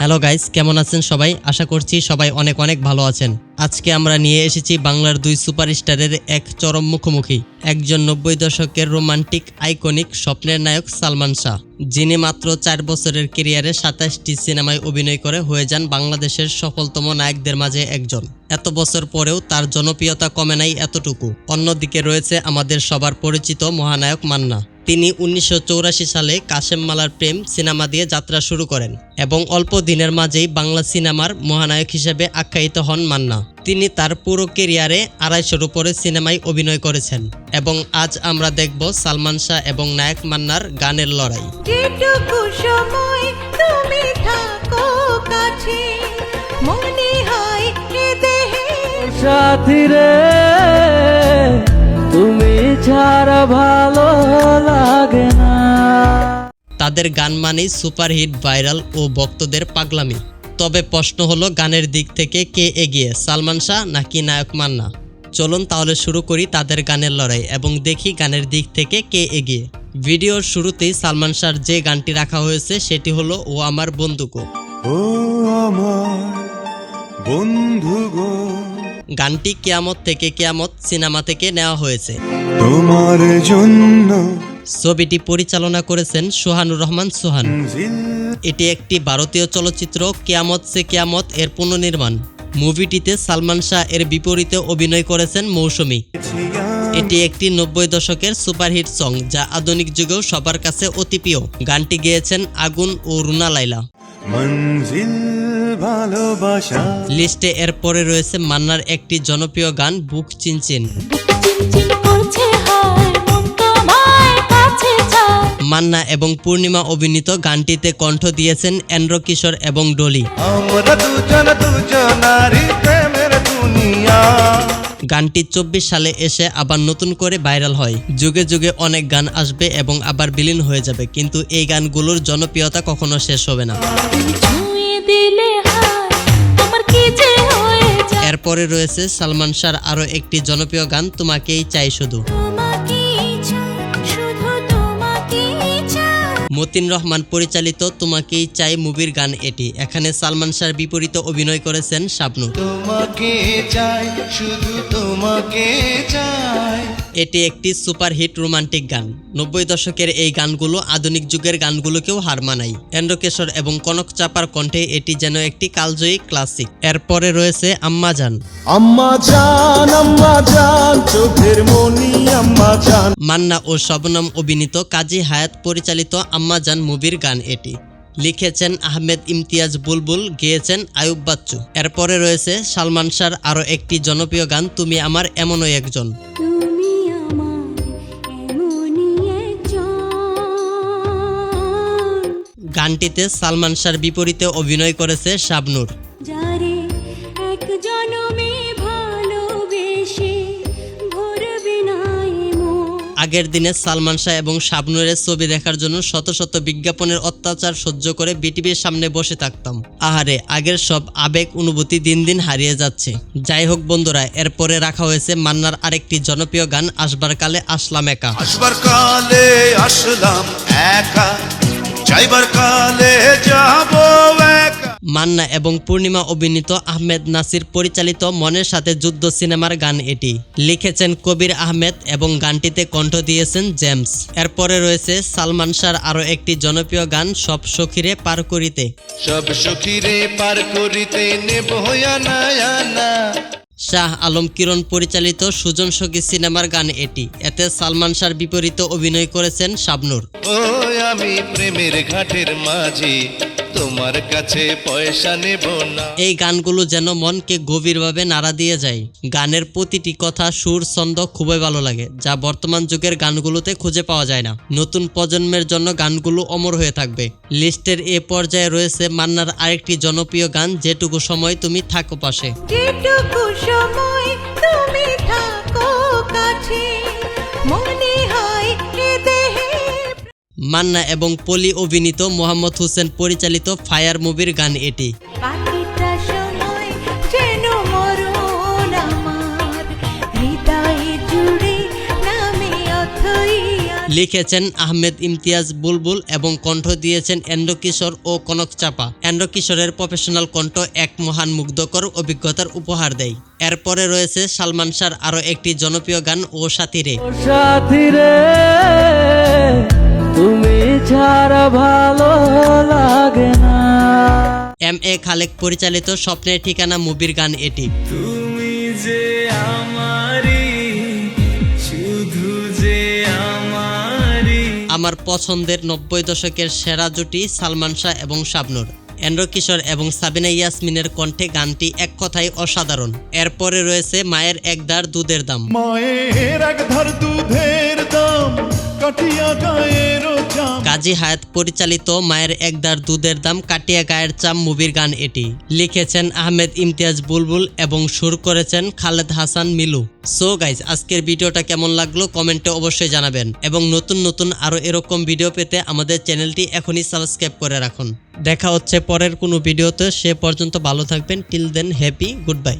Hello guys কেমন আছেন সবাই? আশা করছি সবাই অনেক অনেক ভালো আছেন। আজকে আমরা নিয়ে এসেছি বাংলার দুই সুপারস্টারের এক চরম মুখোমুখি। একজন নব্বই দশকের রোমান্টিক, আইকনিক, স্বপ্নের নায়ক সালমান শাহ, যিনি মাত্র চার বছরের কেরিয়ারে সাতাশটি সিনেমায় অভিনয় করে হয়ে যান বাংলাদেশের সফলতম নায়কদের মাঝে একজন। এত বছর পরেও তার জনপ্রিয়তা কমে নাই এতটুকু। অন্যদিকে রয়েছে আমাদের সবার পরিচিত মহানায়ক মান্না। তিনি উনিশশো সালে কাশেম মালার প্রেম সিনেমা দিয়ে যাত্রা শুরু করেন এবং অল্প দিনের মাঝেই বাংলা সিনেমার মহানায়ক হিসেবে আখ্যায়িত হন মান্না। তিনি তার পুরো কেরিয়ারে আড়াইশোর উপরে সিনেমায় অভিনয় করেছেন এবং আজ আমরা দেখব সালমান শাহ এবং নায়ক মান্নার গানের লড়াই। যেটুকু সময় তুমি থাকো কাছে মনে হয় এ দেহে সাথী রে। ছাড়া ভালো লাগে না। তাদের গান মানেই সুপারহিট ভাইরাল ও ভক্তদের পাগলামি। তবে প্রশ্ন হলো গানের দিক থেকে কে এগিয়ে সালমান শাহ নাকি নায়ক মান্না? চলুন তাহলে শুরু করি তাদের গানের লড়াই এবং দেখি গানের দিক থেকে কে এগিয়ে। ভিডিওর শুরুতেই সালমান শাহর যে গানটি রাখা হয়েছে সেটি হলো ও আমার বন্ধুকো ও আমার বন্ধু গানটি কেয়ামত থেকে কেয়ামত সিনেমা থেকে নেওয়া হয়েছে। তোমার জন্য ছবিটি পরিচালনা করেছেন সোহানুর রহমান সোহান। এটি একটি ভারতীয় চলচ্চিত্র কেয়ামত সে কেয়ামত এর পুনর্নির্মাণ। মুভিটিতে সালমান শাহ এর বিপরীতে অভিনয় করেছেন মৌসুমী। এটি একটি নব্বই দশকের সুপারহিট সং যা আধুনিক যুগেও সবার কাছে অতি প্রিয়। গানটি গেয়েছেন আগুন ও রুনা লাইলা লিস্টে এর পরে রয়েছে মান্নার একটি জনপ্রিয় গান বুক চিনচিন। মান্না এবং পূর্ণিমা অভিনীত গানটিতে কণ্ঠ দিয়েছেন এন্দ্র কিশোর এবং ডলি। আমরা দুজন দুজনারি প্রেমের দুনিয়া। গানটি চব্বিশ সালে এসে আবার নতুন করে ভাইরাল হয়। যুগে যুগে অনেক গান আসবে এবং আবার বিলীন হয়ে যাবে কিন্তু এই গানগুলোর জনপ্রিয়তা কখনো শেষ হবে না। এরপরে রয়েছে সালমান শাহর আরও একটি জনপ্রিয় গান তোমাকেই চাই শুধু। মতিন রহমান পরিচালিত তোমাকেই চাই মুভির গান এটি। এখানে সালমান শাহর বিপরীতে অভিনয় করেছেন শাবনূর। তোমাকে চাই শুধু তোমাকে চাই। এটি একটি সুপারহিট রোমান্টিক গান। নব্বই দশকের এই গানগুলো আধুনিক যুগের গানগুলোকেও হার মানায়। এন্দ্রকেশর এবং কনক চাপার কণ্ঠে এটি যেন একটি কালজয়ী ক্লাসিক। এরপরে রয়েছে আম্মা জান। আম্মা জান আম্মা জান। চোখের মনি আম্মা জান। মান্না ও শবনম অভিনীত কাজী হায়াত পরিচালিত আম্মা জান মুভির গান এটি। লিখেছেন আহমেদ ইমতিয়াজ বুলবুল গেয়েছেন আয়ুব বাচ্চু। এরপরে রয়েছে সালমান শাহর আরও একটি জনপ্রিয় গান তুমি আমার এমনই একজন। তুমি আমার এমনই একজন। গানটিতে সালমান শাহর বিপরীতে অভিনয় করেছে শাবনুর। যারে এক জনমে ভালোবেসে। আগের দিনে সালমান শাহ এবং শাবনুরের ছবি দেখার জন্য শত শত বিজ্ঞাপনের অত্যাচার সহ্য করে বিটিভির সামনে বসে থাকতাম। আহারে, আগের সব আবেগ অনুভূতি দিন দিন হারিয়ে যাচ্ছে। যাই হোক বন্ধুরা, এরপরে রাখা হয়েছে মান্নার আরেকটি জনপ্রিয় গান, আসবার কালে আসলাম একা। আসবার কালে আসলাম একা, যাইবার কালে যাব একা। মান্না এবং পূর্ণিমা অভিনীত আহমেদ নাসির পরিচালিত মনের সাথে যুদ্ধ সিনেমার গান এটি। লিখেছেন কবির আহমেদ এবং গানটিতে কণ্ঠ দিয়েছেন জেমস। এরপরে রয়েছে সালমান শাহর আরও একটি জনপ্রিয় গান সব সখিরে পার করিতে। সব সখীরে পার করিতে নেব শাহ আলম কিরণ পরিচালিত সুজন সখী সিনেমার গান এটি। এতে সালমান শাহর বিপরীতে অভিনয় করেছেন শাবনুর। ও আমি প্রেমের ঘাটের মাঝি। তোমার কাছে পয়সা নেব না। এই গানগুলো যেন মনকে গভীরভাবে নাড়া দিয়ে যায়। গানের প্রতিটি কথা সুর ছন্দ খুবই ভালো লাগে যা বর্তমান যুগের গানগুলোতে খুঁজে পাওয়া যায় না। নতুন প্রজন্মের জন্য গানগুলো অমর হয়ে থাকবে। লিস্টের এ পর্যায়ে রয়েছে মান্নার আরেকটি জনপ্রিয় গান যেটুকু সময় তুমি থাকো পাশে। যেটুকু সময় তুমি মান্না এবং পলি অভিনীত মোহাম্মদ হোসেন পরিচালিত ফায়ার মুভির গান এটি। লিখেছেন আহমেদ ইমতিয়াজ বুলবুল এবং কণ্ঠ দিয়েছেন এন্দ্র কিশোর ও কনক চাপা। এন্দ্র কিশোরের প্রফেশনাল কণ্ঠ এক মহান মুগ্ধকর অভিজ্ঞতার উপহার দেয়। এরপরে রয়েছে সালমান শাহর আরও একটি জনপ্রিয় গান ও সাথীরে। ও সাথী রে তুমি ছাড়া ভালো লাগে না। এম এ খালেক পরিচালিত স্বপ্নের ঠিকানা মুভির গান এটি। তুমি যে আমারি শুধু যে আমারি আমার পছন্দের নব্বই দশকের সেরা জুটি সালমান শাহ এবং শাবনুর। এন্দ্র কিশোর এবং সাবিনা ইয়াসমিনের কণ্ঠে গানটি এক কথায় অসাধারণ। এরপরে রয়েছে মায়ের একদার দুধের দাম। মায়ের এক ধার দুধের দাম কাটিয়া গায়ের কাজী হায়াত পরিচালিত মায়ের একদার দুধের দাম কাটিয়া গায়ের চাম মুভির গান এটি। লিখেছেন আহমেদ ইমতিয়াজ বুলবুল এবং সুর করেছেন খালেদ হাসান মিলু। সো গাইজ আজকের ভিডিওটা কেমন লাগল কমেন্টে অবশ্যই জানাবেন এবং নতুন নতুন আরও এরকম ভিডিও পেতে আমাদের চ্যানেলটি এখনই সাবস্ক্রাইব করে রাখুন। দেখা হচ্ছে পরের কোনো ভিডিওতে, সে পর্যন্ত ভালো থাকবেন। Till then happy goodbye